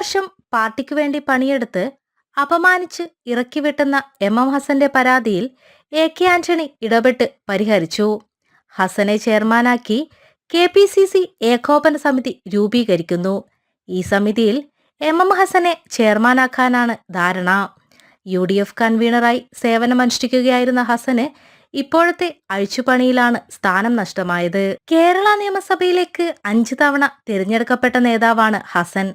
വർഷം പാർട്ടിക്ക് വേണ്ടി പണിയെടുത്ത് അപമാനിച്ച് ഇറക്കി വെട്ടുന്ന എം എം ഹസന്റെ പരാതിയിൽ എ കെ ആന്റണി ഇടപെട്ട് പരിഹരിച്ചു. ഹസനെ ചെയർമാനാക്കി കെ പി സി സി ഏകോപന സമിതി രൂപീകരിക്കുന്നു. ഈ സമിതിയിൽ എം എം ഹസനെ ചെയർമാനാക്കാനാണ് ധാരണ. യു ഡി എഫ് കൺവീനറായി സേവനമനുഷ്ഠിക്കുകയായിരുന്ന ഹസന് ഇപ്പോഴത്തെ അഴിച്ചുപണിയിലാണ് സ്ഥാനം നഷ്ടമായത്. കേരള നിയമസഭയിലേക്ക് അഞ്ചു തവണ തിരഞ്ഞെടുക്കപ്പെട്ട നേതാവാണ് ഹസൻ.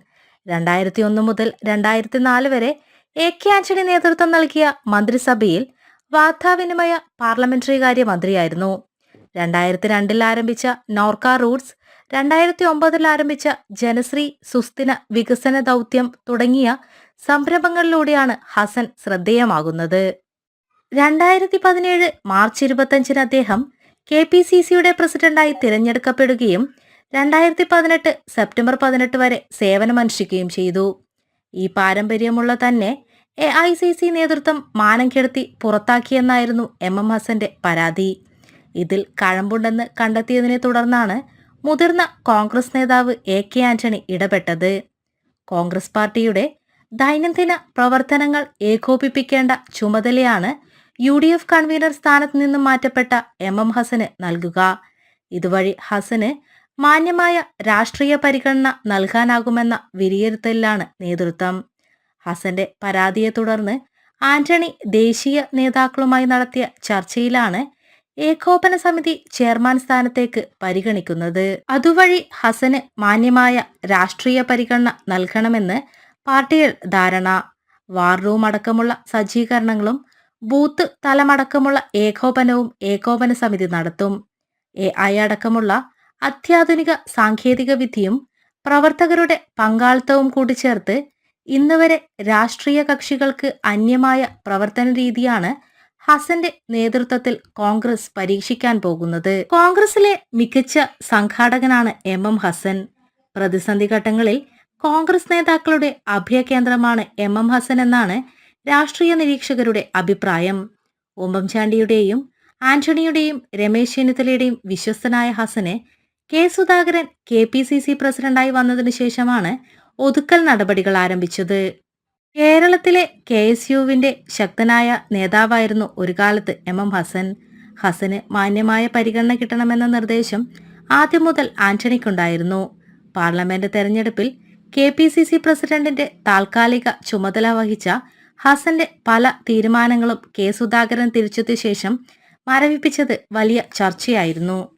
രണ്ടായിരത്തി ഒന്ന് മുതൽ രണ്ടായിരത്തി നാല് വരെ എ കെ ആന്റണി നേതൃത്വം നൽകിയ മന്ത്രിസഭയിൽ വാർത്താവിനിമയ പാർലമെന്ററി കാര്യ മന്ത്രിയായിരുന്നു രണ്ടായിരത്തി രണ്ടിൽ ആരംഭിച്ച നോർക്ക റൂട്ട്സ് രണ്ടായിരത്തി ഒമ്പതിൽ ആരംഭിച്ച ജനശ്രീ സുസ്ഥിന വികസന ദൗത്യം തുടങ്ങിയ സംരംഭങ്ങളിലൂടെയാണ് ഹസൻ ശ്രദ്ധേയമാകുന്നത്. രണ്ടായിരത്തി പതിനേഴ് മാർച്ച് ഇരുപത്തഞ്ചിന് അദ്ദേഹം കെ പി സി സിയുടെ പ്രസിഡന്റായി തിരഞ്ഞെടുക്കപ്പെടുകയും രണ്ടായിരത്തി പതിനെട്ട് സെപ്റ്റംബർ പതിനെട്ട് വരെ സേവനമനുഷ്ഠിക്കുകയും ചെയ്തു. ഈ പാരമ്പര്യമുള്ള തന്നെ എ ഐ സി സി നേതൃത്വം മാനം കെടുത്തി പുറത്താക്കിയെന്നായിരുന്നു എം എം ഹസന്റെ പരാതി. ഇതിൽ കഴമ്പുണ്ടെന്ന് കണ്ടെത്തിയതിനെ തുടർന്നാണ് മുതിർന്ന കോൺഗ്രസ് നേതാവ് എ കെ ആന്റണി ഇടപെട്ടത്. കോൺഗ്രസ് പാർട്ടിയുടെ ദൈനംദിന പ്രവർത്തനങ്ങൾ ഏകോപിപ്പിക്കേണ്ട ചുമതലയാണ് യു ഡി എഫ് കൺവീനർ സ്ഥാനത്ത് നിന്നും മാറ്റപ്പെട്ട എം എം ഹസന് നൽകുക. ഇതുവഴി ഹസന് മാന്യമായ രാഷ്ട്രീയ പരിഗണന നൽകാനാകുമെന്ന വിലയിരുത്തലിലാണ് നേതൃത്വം. ഹസന്റെ പരാതിയെ തുടർന്ന് ആന്റണി ദേശീയ നേതാക്കളുമായി നടത്തിയ ചർച്ചയിലാണ് ഏകോപന സമിതി ചെയർമാൻ സ്ഥാനത്തേക്ക് പരിഗണിക്കുന്നത്. അതുവഴി ഹസന് മാന്യമായ രാഷ്ട്രീയ പരിഗണന നൽകണമെന്ന് പാർട്ടിയിൽ ധാരണ. വാർ റൂം അടക്കമുള്ള സജ്ജീകരണങ്ങളും ബൂത്ത് തലമടക്കമുള്ള ഏകോപനവും ഏകോപന സമിതി നടത്തും. എ ഐ അടക്കമുള്ള അത്യാധുനിക സാങ്കേതിക വിദ്യയും പ്രവർത്തകരുടെ പങ്കാളിത്തവും കൂട്ടിച്ചേർത്ത് ഇന്ന് വരെ രാഷ്ട്രീയ കക്ഷികൾക്ക് അന്യമായ പ്രവർത്തന രീതിയാണ് ഹസന്റെ നേതൃത്വത്തിൽ കോൺഗ്രസ് പരീക്ഷിക്കാൻ പോകുന്നത്. കോൺഗ്രസിലെ മികച്ച സംഘാടകനാണ് എം എം ഹസൻ. പ്രതിസന്ധി ഘട്ടങ്ങളിൽ കോൺഗ്രസ് നേതാക്കളുടെ അഭയകേന്ദ്രമാണ് എം എം ഹസൻ എന്നാണ് രാഷ്ട്രീയ നിരീക്ഷകരുടെ അഭിപ്രായം. ഉമ്മൻചാണ്ടിയുടെയും ആന്റണിയുടെയും രമേശ് ചെന്നിത്തലയുടെയും വിശ്വസ്തനായ ഹസനെ K Sudhakaran K P C C പ്രസിഡന്റായി വന്നതിനു ശേഷമാണ് ഒതുക്കൽ നടപടികൾ ആരംഭിച്ചത്. കേരളത്തിലെ കെ എസ് യുവിന്റെ ശക്തനായ നേതാവായിരുന്നു ഒരു കാലത്ത് എം എം ഹസൻ. ഹസന് മാന്യമായ പരിഗണന കിട്ടണമെന്ന നിർദ്ദേശം ആദ്യം മുതൽ ആന്റണിക്കുണ്ടായിരുന്നു. പാർലമെന്റ് തെരഞ്ഞെടുപ്പിൽ കെ പി സി സി പ്രസിഡന്റിന്റെ താൽക്കാലിക ചുമതല വഹിച്ച ഹസന്റെ പല തീരുമാനങ്ങളും കെ സുധാകരൻ തിരിച്ചെത്തിയ ശേഷം മരവിപ്പിച്ചത് വലിയ ചർച്ചയായിരുന്നു.